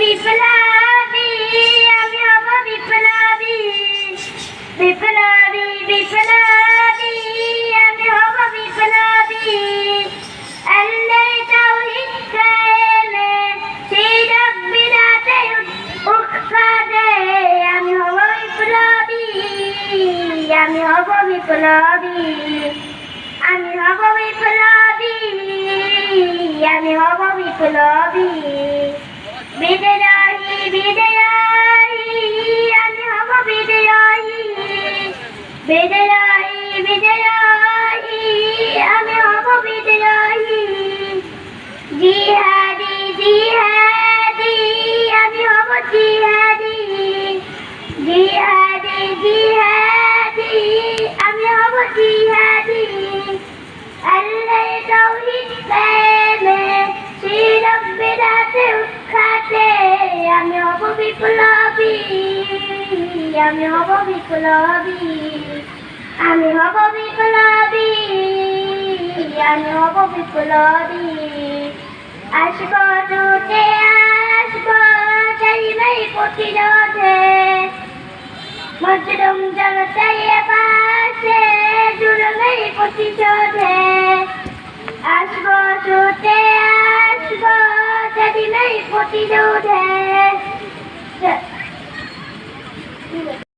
বিপ্লবী, আমি হব বিপ্লবী। বিপ্লবী বিপ্লবী, আমি হব বিপ্লবী। আল্লাহ তাওহীদ কায়েমে সিরাত বিদাতে উৎখাদে আমি হব বিপ্লবী, আমি হব বিপ্লবী। আমি হব বিপ্লবী, আমি হব বিপ্লবী। বিদ্রোহী বিদ্রোহী আমি হব বিদ্রোহী জিহাদি জিহাদি, আমি হব জিহাদি। জিহাদি জিহাদি, আমি হব জিহাদি। আল্লাহ তাওহীদ কায়েমে শিরক বিদাতে উৎখাতে, আমি হব বিপ্লবী, আমি হব বিপ্লবী। আমি হব বিপ্লবী, আমি হব বিপ্লবী। আসব জোটে আসব চাইবে প্রতিরোধে মজরুম জগতাই পাশে জুলমে প্রতিরোধে আসব জোটে আসব চাইবে প্রতিরোধে